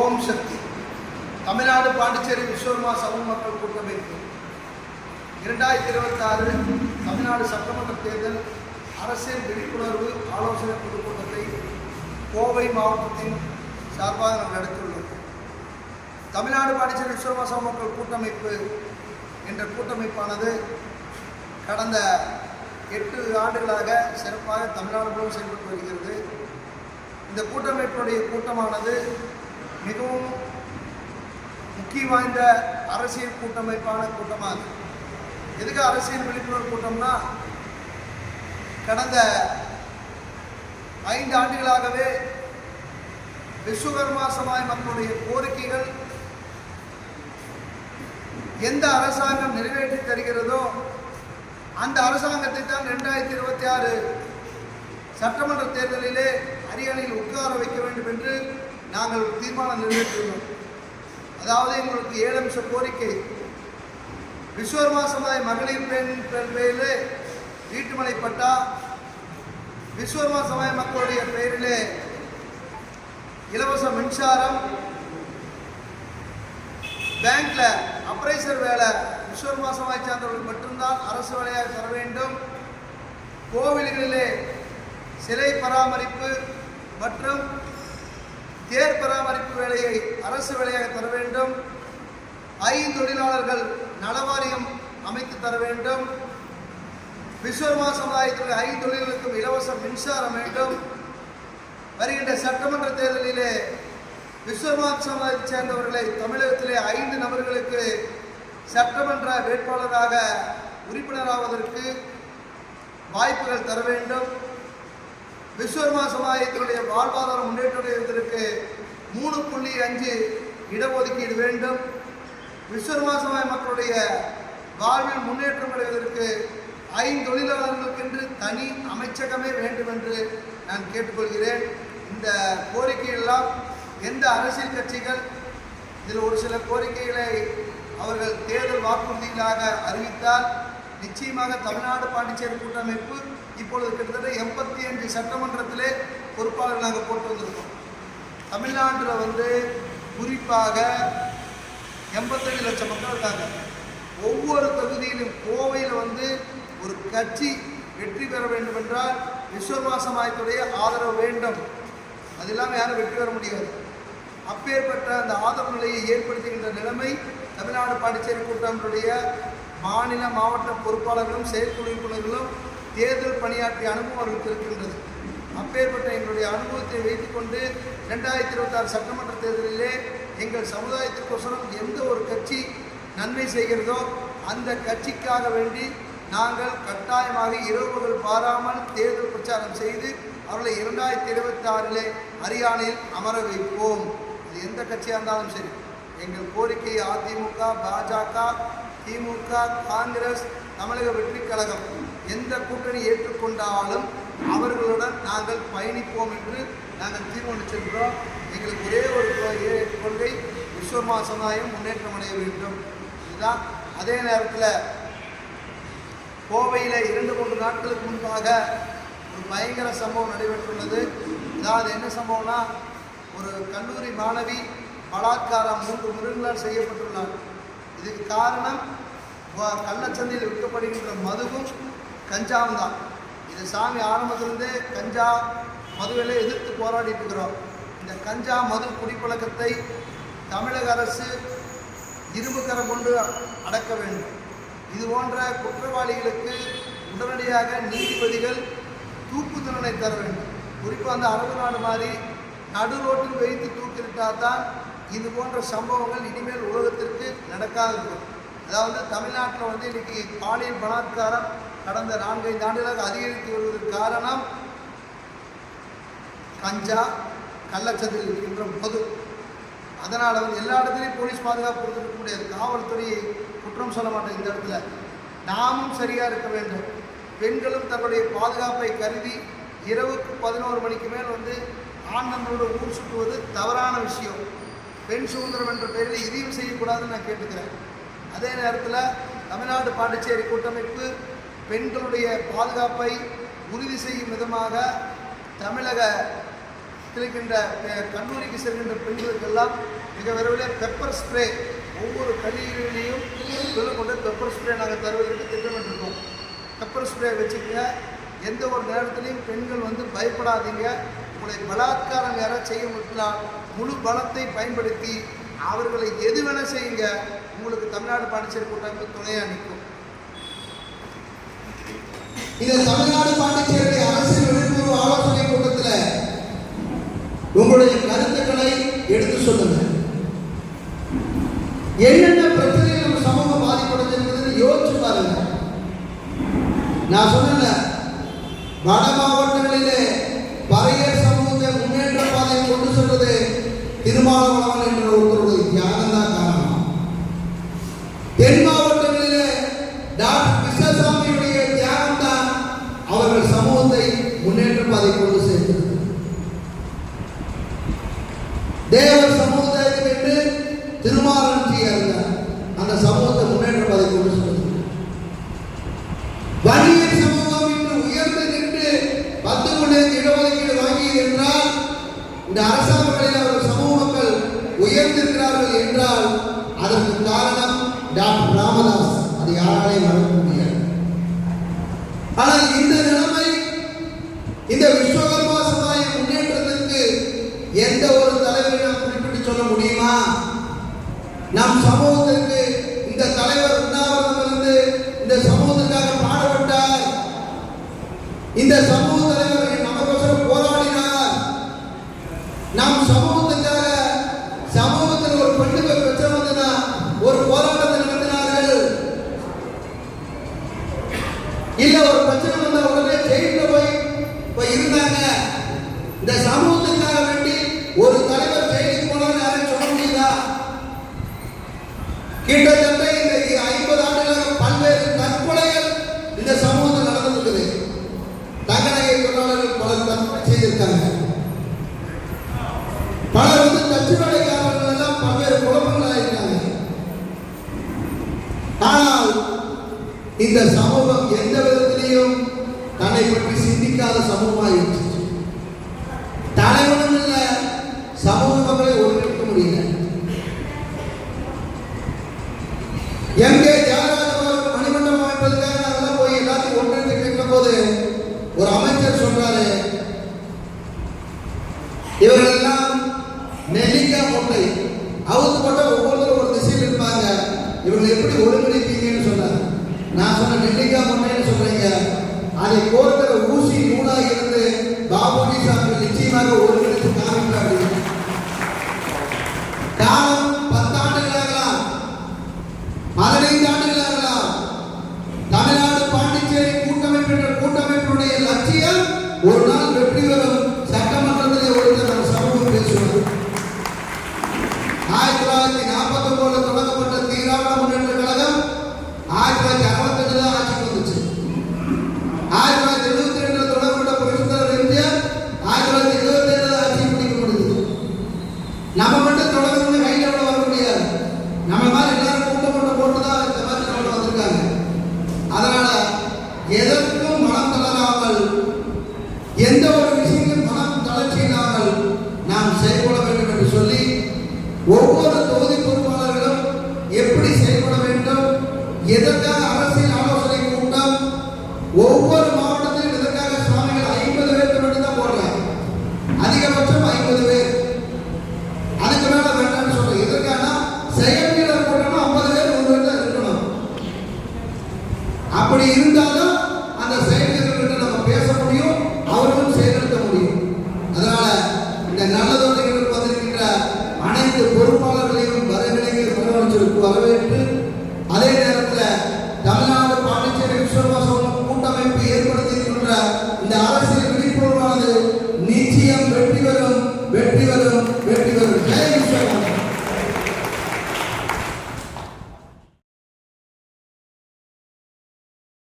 ஓம் சக்தி. தமிழ்நாடு பாண்டிச்சேரி விஸ்வர்மா சமூக மக்கள் கூட்டமைப்பு. இரண்டாயிரத்தி இருபத்தாறு தமிழ்நாடு சட்டமன்ற தேர்தல் அரசியல் விழிப்புணர்வு ஆலோசனை பொதுக்கூட்டத்தை கோவை மாவட்டத்தின் சார்பாக நாங்கள் நடத்தியுள்ளோம். தமிழ்நாடு பாண்டிச்சேரி விஸ்வர்மா சமூக மக்கள் கூட்டமைப்பு என்ற கூட்டமைப்பானது கடந்த எட்டு ஆண்டுகளாக சிறப்பாக தமிழ்நாடு முழுவதும் செயல்பட்டு வருகிறது. இந்த கூட்டமைப்பினுடைய கூட்டமானது மிகவும் முக்கிய வாய்ந்த அரசியல் கூட்டமைப்பான கூட்டமாகும் எதுக்கு அரசியல் விழிப்புணர்வு கூட்டம்னா கடந்த ஐந்து ஆண்டுகளாகவே விஸ்வகர்மா சமாய மக்களுடைய கோரிக்கைகள் எந்த அரசாங்கம் நிறைவேற்றி தருகிறதோ அந்த அரசாங்கத்தை தான் ரெண்டாயிரத்தி இருபத்தி ஆறு சட்டமன்ற தேர்தலிலே அரியணையில் உட்கார வைக்க வேண்டும் என்று நாங்கள் ஒரு தீர்மானம் நிறைவேற்றியுள்ளோம். அதாவது எங்களுக்கு ஏழு அம்ச கோரிக்கை. விஸ்வர்மா சமுதாய மகளிர் பெண் பெண் பெயரிலே வீட்டுமனை பட்டா விஸ்வர்மா சமுதாய மக்களுடைய பெயரிலே இலவச மின்சாரம் பேங்க்ல அப்ரைசர் வேலை விஸ்வர்மா சமுதாய சார்ந்தவர்கள் மட்டும்தான் அரசு வேலையாக தர வேண்டும். கோவில்களிலே சிலை பராமரிப்பு மற்றும் தேர் பராமரிப்பு வேலையை அரசு வேலையாக தர வேண்டும். ஐந்தொழிலாளர்கள் நலவாரியம் அமைத்து தர வேண்டும். விஸ்வர்மா சமுதாயத்தில் ஐந்தொழில்களுக்கும் இலவச மின்சாரம் வேண்டும். வருகின்ற சட்டமன்ற தேர்தலிலே விஸ்வர்மா சமுதாயத்தைச் சேர்ந்தவர்களை தமிழகத்திலே ஐந்து நபர்களுக்கு சட்டமன்ற வேட்பாளராக உறுப்பினராவதற்கு வாய்ப்புகள் தர வேண்டும். விஸ்வர்மா சமுதாயத்தினுடைய வாழ்வாதார முன்னேற்றத்திற்கு மூணு புள்ளி அஞ்சு இடஒதுக்கீடு வேண்டும். விஸ்வர்மா சமுதாய மக்களுடைய வாழ்வில் முன்னேற்றம் அடைவதற்கு ஐந்தொழிலாளர்களுக்கென்று தனி அமைச்சகமே வேண்டும் என்று நான் கேட்டுக்கொள்கிறேன். இந்த கோரிக்கையெல்லாம் எந்த அரசியல் கட்சிகள் இதில் ஒரு சில கோரிக்கைகளை அவர்கள் தேர்தல் வாக்குறுதிகளாக அறிவித்தால் நிச்சயமாக தமிழ்நாடு பாண்டிச்சேரி கூட்டமைப்பு இப்பொழுது கிட்டத்தட்ட எண்பத்தி அஞ்சு சட்டமன்றத்திலே பொறுப்பாளர் நாங்கள் போட்டு வந்திருக்கோம். தமிழ்நாட்டில் வந்து குறிப்பாக எண்பத்தஞ்சு லட்சம் மக்கள் இருக்காங்க. ஒவ்வொரு தொகுதியிலும் கோவையில் வந்து ஒரு கட்சி வெற்றி பெற வேண்டும் என்றால் விஸ்வவாசமாயத்துடைய ஆதரவு வேண்டும். அது இல்லாமல் யாரும் வெற்றி பெற முடியாது. அப்பேற்பட்ட அந்த ஆதரவு நிலையை ஏற்படுத்துகின்ற நிலைமை தமிழ்நாடு பாண்டிச்சேரி கூட்டமைப்புடைய மாநில மாவட்ட பொறுப்பாளர்களும் செயற்குழு உறுப்பினர்களும் தேர்தல் பணியாற்றிய அனுபவம் அவர்களுக்கு இருக்கின்றது. அப்பேற்பட்ட எங்களுடைய அனுபவத்தை வைத்துக்கொண்டு ரெண்டாயிரத்தி இருபத்தாறு சட்டமன்ற தேர்தலிலே எங்கள் சமுதாயத்துக்கோசரம் எந்த ஒரு கட்சி நன்மை செய்கிறதோ அந்த கட்சிக்காக வேண்டி நாங்கள் கட்டாயமாக இரவுகள் பாராமல் தேர்தல் பிரச்சாரம் செய்து அவர்களை இரண்டாயிரத்தி இருபத்தி ஆறிலே ஹரியானையில் அமர வைப்போம். அது எந்த கட்சியாக இருந்தாலும் சரி. எங்கள் கோரிக்கை அதிமுக பாஜக திமுக காங்கிரஸ் தமிழக வெற்றி கழகம் எந்த கூட்டணி ஏற்றுக்கொண்டாலும் அவர்களுடன் நாங்கள் பயணிப்போம் என்று நாங்கள் தீர்மானிச்சிருக்கிறோம் எங்களுக்கு ஒரே ஒரு கொள்கை விஸ்வர்மா சமுதாயம் முன்னேற்றம் அடைய வேண்டும். இதுதான். அதே நேரத்தில் கோவையில் இரண்டு மூன்று நாட்களுக்கு முன்பாக ஒரு பயங்கர சம்பவம் நடைபெற்றுள்ளது. அதாவது என்ன சம்பவம்னா ஒரு கல்லூரி மாணவி பலாத்காரம் மூன்று முருகங்களால் செய்யப்பட்டுள்ளார் இதுக்கு காரணம் கள்ளச்சந்தையில் விற்கப்படுகின்ற மதுவும் கஞ்சாவும் தான். இது சாமி ஆரம்பத்திலிருந்தே கஞ்சா மதுவிலே எதிர்த்து போராடிட்டு இருக்கிறோம். இந்த கஞ்சா மது குடிப்பழக்கத்தை தமிழக அரசு இரும்புக்கரை கொண்டு அடக்க வேண்டும். இது போன்ற குற்றவாளிகளுக்கு உடனடியாக நீதிபதிகள் தூக்கு தண்டனை தர வேண்டும். குறிப்பாக அந்த அரபு நாடு மாதிரி நடு ரோட்டில் வைத்து தூக்கிவிட்டால் தான் இது போன்ற சம்பவங்கள் இனிமேல் உலகத்திற்கு நடக்காது அதாவது தமிழ்நாட்டில் வந்து இன்னைக்கு பாலியல் பலாத்காரம் கடந்த நான்கைந்து ஆண்டுகளாக அதிகரித்து வருவதற்கு காரணம் கஞ்சா கள்ளச்சந்தில் இருக்கின்ற பொது. அதனால் வந்து எல்லா இடத்துலையும் போலீஸ் பாதுகாப்பு கொடுத்துருக்க முடியாது காவல்துறையை குற்றம் சொல்ல மாட்டேன் இந்த இடத்துல. நாமும் சரியாக இருக்க வேண்டும். பெண்களும் தன்னுடைய பாதுகாப்பை கருதி இரவுக்கு பதினோரு மணிக்கு மேல் வந்து ஆண் நம்மளோட ஊர் சுற்றுவது தவறான விஷயம். பெண் சுதந்திரம் என்ற பெயரில் இதையும் செய்யக்கூடாதுன்னு நான் கேட்டுக்கிறேன். அதே நேரத்தில் தமிழ்நாடு பாண்டிச்சேரி கூட்டமைப்பு பெண்களுடைய பாதுகாப்பை உறுதி செய்யும் விதமாக தமிழக இருக்கின்ற கல்லூரிக்கு செல்கின்ற பெண்களுக்கெல்லாம் மிக விரைவில் பெப்பர் ஸ்ப்ரே ஒவ்வொரு கல்லூரியிலையும் கொண்டு பெப்பர் ஸ்ப்ரே நாங்கள் தருவதற்கு திட்டமிட்டிருக்கோம். பெப்பர் ஸ்ப்ரே வச்சுக்கங்க. எந்த ஒரு நேரத்துலையும் பெண்கள் வந்து பயப்படாதீங்க. உங்களை பலாத்காரம் யாராவது செய்ய முடியலாம் முழு பலத்தை பயன்படுத்தி அவர்களை எது வேணால் செய்யுங்க. உங்களுக்கு தமிழ்நாடு பாண்டிச்சேரி கூட்டமைப்பு துணையாக நிற்கும். இந்த தமிழ்நாடு பாண்டிச்சேரி அரசியல் விழிப்புணர்வு ஆலோசனை கூட்டத்தில் உங்களுடைய கருத்துக்களை எடுத்து சொல்லுங்க. என்னென்ன பிரச்சனைகள் நம்ம சமூகம் பாதிப்படைஞ்சிருக்குதுன்னு யோசிச்சு பாருங்க. நான் சொன்னேன் வட மாவட்டங்களிலே திருமாவளவன் என்ற ஒருத்தருடைய தியானம் தான் காரணம். தென் மாவட்டங்களிலே டாக்டர் கிருஷ்ணசாமியுடைய தியானம் தான் அவர்கள் சமூகத்தை முன்னேற்ற பாதை கொண்டு சேர்த்தது. தேவர் சமூகத்தை என்று திருமாவளவன் இருந்தார் அந்த சமூகத்தை முன்னேற்ற பாதை கொண்டு சென்றது வணிகர் சமூகம் இன்று உயர்ந்து நின்று பத்து மணி இடஒதுக்கீடு வாங்கியது என்றால் இந்த அரசாங்கங்களில் அவர்கள் உயர்ந்திருக்கிறார்கள் என்றால் அதற்கு காரணம் டாக்டர் ராமதாஸ். அது யாராலே மறக்க முடியாது. ஆனால் இந்த நிலைமை இந்த விஸ்வகர்மா சமுதாய முன்னேற்றத்திற்கு எந்த ஒரு தலைவரை நாம் குறிப்பிட்டு சொல்ல முடியுமா? நம் சமூகத்திற்கு இந்த தலைவர் உண்ணாவிரதம் இருந்து இந்த சமூகத்துக்காக பாடுபட்டார். இந்த சமூக பிரச்சனை வந்தா உடனே ஜெயில போய் போய் இருந்தாங்க. இந்த சமூகத்துக்காக வேண்டி ஒரு தலைவர் ஜெயிலுக்கு போனாலும் யாரும் சொல்ல முடியுதா? கிட்டத்தட்ட இந்த ஐம்பது ஆண்டுகளாக பல்வேறு தற்கொலைகள் இந்த சமூகத்தில் நடந்திருக்குது தகநகை தொழிலாளர்கள் பலர் தற்கொலை செய்திருக்காங்க. பலர் வந்து தச்சு வேலைக்காரர்கள் எல்லாம் பல்வேறு குழப்பங்கள் ஆயிருக்காங்க ஆனால் இந்த சமூக முடியல. எங்கே தியாகராஜ மணிமண்டபம் அமைப்பதற்காக நாங்கெல்லாம் போய் எல்லாத்தையும் கேட்கிற போது ஒரு அமைச்சர் சொல்றாரு இவர்களெல்லாம் நெல்லிக்காய் மூட்டை அவுத்து போட்ட ஒவ்வொருத்தரும் ஒரு திசையில் இருப்பாங்க இவங்களை எப்படி ஒருங்கிணைப்பீங்கன்னு சொன்னார். நான் சொன்ன நெல்லிக்காய் மூட்டைன்னு சொல்றீங்க. அதை கோர்க்கிற ஊசி நூலாக இருந்து பாபுஜி சாமி நிச்சயமாக ஒருங்கிணைத்து காமிப்பார் காலம் பத்தாண்டுகளாகலாம். பதினைந்து ஆண்டுகளாகலாம். தமிழ்நாடு பாண்டிச்சேரி கூட்டமைப்பு கூட்டமைப்பினுடைய லட்சியம் ஒரு நாள் வெற்றி பெறும் நாம் செயல்பட வேண்டும் என்று சொல்லி ஒவ்வொரு தொகுதி பொறுப்பாளர்களும் எப்படி செயல்பட வேண்டும் எதற்காக அரசியல் ஆலோசனை கூட்டம் ஒவ்வொரு மாவட்டத்திலும் இதற்காக சுவாமிகள் ஐம்பது பேருக்கு மட்டும் தான் போடுறாங்க. அதிகபட்சம் ஐம்பது பேர். அதுக்கு மேல வேண்டாம்னு சொல்றேன். எதற்கான செயல் வீரர் போட்டோம்னா ஐம்பது பேர் ஒரு பேர் தான் இருக்கணும். அப்படி இருந்தாலும்